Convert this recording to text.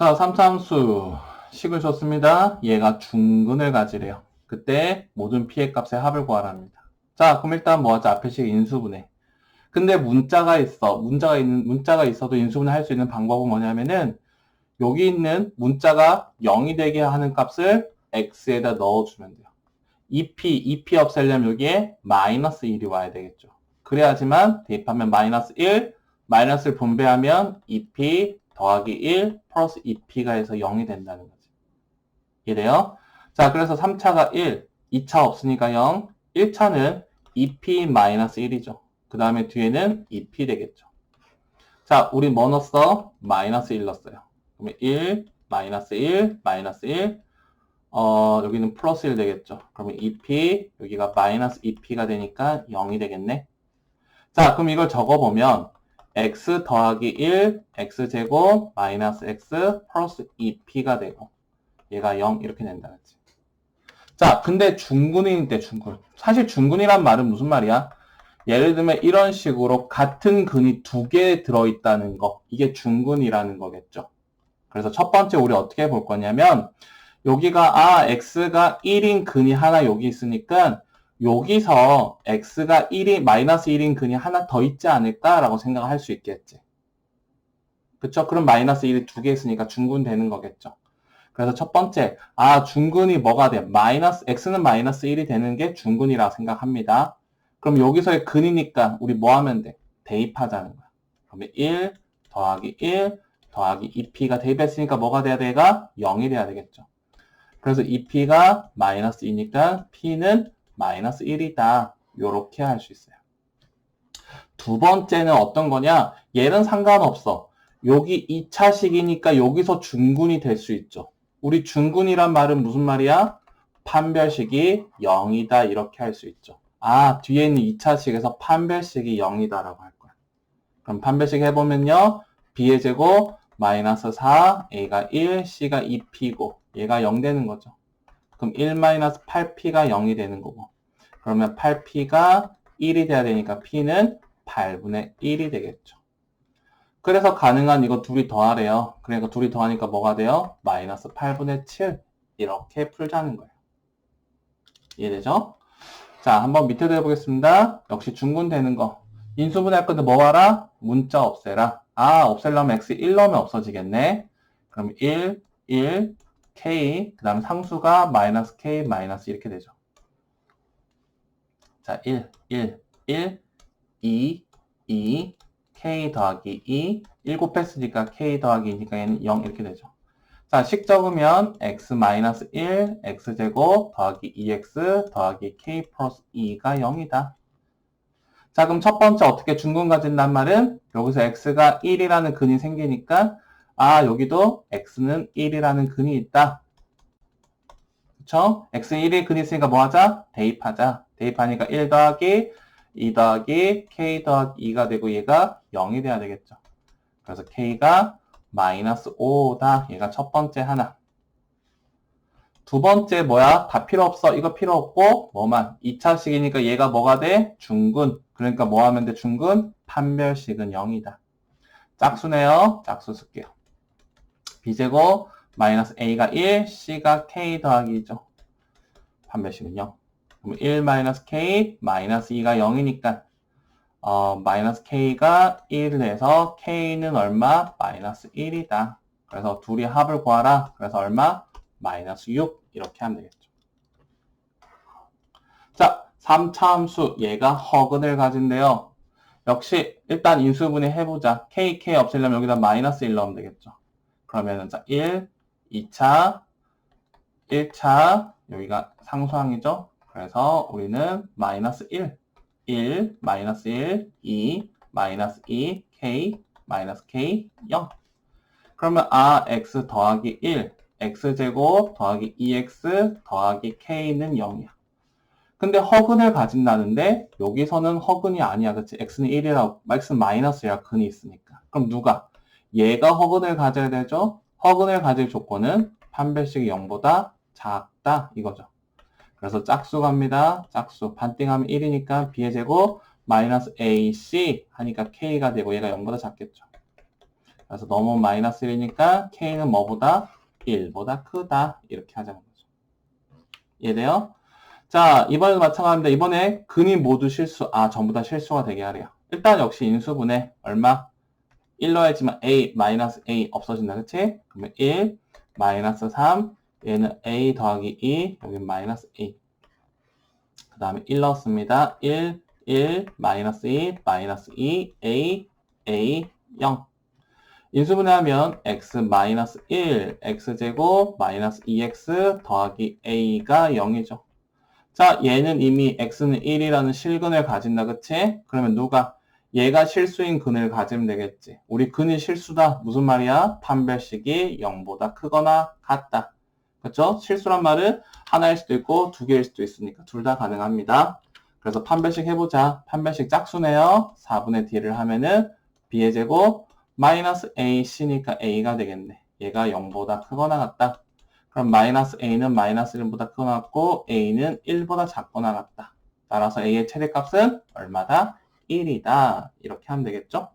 자, 삼차함수 식을 줬습니다. 얘가 중근을 가지래요. 그때 모든 피해 값의 합을 구하랍니다. 자, 그럼 일단 뭐 하자? 앞에 식 인수분해. 근데 문자가 있어. 문자가 있는, 문자가 있어도 인수분해 할 수 있는 방법은 뭐냐면은 여기 있는 문자가 0이 되게 하는 값을 x에다 넣어주면 돼요. 2p, 2p 없애려면 여기에 마이너스 1이 와야 되겠죠. 그래야지만 대입하면 마이너스 1, 마이너스를 분배하면 2p 더하기 1 플러스 2p가 해서 0이 된다는 거지. 이래요. 자, 그래서 3차가 1, 2차 없으니까 0, 1차는 2p 마이너스 1이죠. 그 다음에 뒤에는 2p 되겠죠. 자, 우리 뭐 넣었어? 마이너스 1 넣었어요. 그러면 1, 마이너스 1, 마이너스 1, 어, 여기는 플러스 1 되겠죠. 그러면 2p, 여기가 마이너스 2p가 되니까 0이 되겠네. 자, 그럼 이걸 적어보면 x 더하기 1, x제곱 마이너스 x 플러스 2p가 되고 얘가 0 이렇게 된다. 그치? 자, 근데 중근일 때 중근. 사실 중근이란 말은 무슨 말이야? 예를 들면 이런 식으로 같은 근이 두 개 들어있다는 거. 이게 중근이라는 거겠죠. 그래서 첫 번째 우리 어떻게 볼 거냐면 여기가 아 x가 1인 근이 하나 여기 있으니까 여기서 x가 1이 마이너스 1인 근이 하나 더 있지 않을까라고 생각할 수 있겠지. 그쵸? 그럼 마이너스 1이 두 개 있으니까 중근 되는 거겠죠. 그래서 첫 번째, 아 중근이 뭐가 돼? 마이너스 x는 마이너스 1이 되는 게 중근이라고 생각합니다. 그럼 여기서의 근이니까 우리 뭐 하면 돼? 대입하자는 거야. 그러면 1 더하기 1 더하기 2p가 대입했으니까 뭐가 돼야 돼가? 0이 돼야 되겠죠. 그래서 2p가 마이너스 2니까 p는 마이너스 1이다. 요렇게 할 수 있어요. 두 번째는 어떤 거냐? 얘는 상관없어. 여기 2차식이니까 여기서 중군이 될 수 있죠. 우리 중군이란 말은 무슨 말이야? 판별식이 0이다 이렇게 할 수 있죠. 아, 뒤에 있는 2차식에서 판별식이 0이다라고 할 거야. 그럼 판별식 해보면요. b의 제곱 마이너스 4, a가 1, c가 2p고 얘가 0 되는 거죠. 그럼 1-8p가 0이 되는 거고. 그러면 8p가 1이 돼야 되니까 p는 8분의 1이 되겠죠. 그래서 가능한 이거 둘이 더하래요. 그러니까 둘이 더하니까 뭐가 돼요? 마이너스 8분의 7 이렇게 풀자는 거예요. 이해되죠? 자, 한번 밑에도 해보겠습니다. 역시 중분되는 거. 인수분해할 건데 뭐 하라? 문자 없애라. 아, 없애려면 x 1 넣으면 없어지겠네. 그럼 1, 1, k, 그 다음 상수가 마이너스 k, 마이너스 이렇게 되죠. 자, 1, 1, 1, 2, 2, k 더하기 2, 1 곱했으니까 k 더하기 2니까 얘는 0 이렇게 되죠. 자, 식 적으면 x 마이너스 1, x제곱 더하기 2x 더하기 k 플러스 2가 0이다. 자, 그럼 첫 번째 어떻게 중근 가진단 말은 여기서 x가 1이라는 근이 생기니까 아, 여기도 x는 1이라는 근이 있다. 그쵸? x 1이 근이 있으니까 뭐 하자? 대입하자. 대입하니까 1 더하기 2 더하기 k 더하기 2가 되고 얘가 0이 돼야 되겠죠. 그래서 k가 마이너스 5다. 얘가 첫 번째 하나. 두 번째 뭐야? 다 필요 없어. 이거 필요 없고 뭐만 2차식이니까 얘가 뭐가 돼? 중근. 그러니까 뭐 하면 돼? 중근. 판별식은 0이다. 짝수네요. 짝수 쓸게요. B제곱 마이너스 a가 1, c가 k 더하기죠. 판별식은 0. 그럼 1 마이너스 k 마이너스 2가 0이니까 어, 마이너스 k가 1을 해서 k는 얼마? 마이너스 1이다. 그래서 둘이 합을 구하라. 그래서 얼마? 마이너스 6 이렇게 하면 되겠죠. 자, 3차 함수 얘가 허근을 가진대요. 역시 일단 인수분해 해보자. k, k 없애려면 여기다 마이너스 1 넣으면 되겠죠. 그러면은 자 1, 2차, 1차 여기가 상수항이죠. 그래서 우리는 마이너스 1, 1, 마이너스 1, 2, 마이너스 2, k, 마이너스 k, 0. 그러면 아, x 더하기 1, x제곱 더하기 2x 더하기 k는 0이야. 근데 허근을 가진다는데 여기서는 허근이 아니야. 그치? x는 1이라고, x는 마이너스야. 근이 있으니까. 그럼 누가? 얘가 허근을 가져야 되죠? 허근을 가질 조건은 판별식이 0보다 작다. 이거죠. 그래서 짝수 갑니다. 짝수. 반띵하면 1이니까 b의 제곱 마이너스 ac 하니까 k가 되고 얘가 0보다 작겠죠. 그래서 넘으면 마이너스 1이니까 k는 뭐보다 1보다 크다. 이렇게 하자는 거죠. 이해돼요? 자, 이번에도 마찬가지입니다. 이번에 근이 모두 실수, 아, 전부 다 실수가 되게 하래요. 일단 역시 인수분해 얼마? 1 넣어야지만 a 마이너스 a 없어진다. 그치? 그러면 1 마이너스 3 얘는 a 더하기 2 여기 마이너스 a 그 다음에 1 넣었습니다. 1 1 마이너스 2 마이너스 2 a a 0 인수분해하면 x 마이너스 1 x제곱 마이너스 2x 더하기 a가 0이죠. 자 얘는 이미 x는 1이라는 실근을 가진다. 그치? 그러면 누가 얘가 실수인 근을 가지면 되겠지. 우리 근이 실수다. 무슨 말이야? 판별식이 0보다 크거나 같다. 그렇죠? 실수란 말은 하나일 수도 있고 두 개일 수도 있으니까 둘 다 가능합니다. 그래서 판별식 해보자. 판별식 짝수네요. 4분의 d를 하면은 b의 제곱 마이너스 ac니까 a가 되겠네. 얘가 0보다 크거나 같다. 그럼 마이너스 a는 마이너스 1보다 크거나 같고 a는 1보다 작거나 같다. 따라서 a의 최대값은 얼마다? 1이다. 이렇게 하면 되겠죠?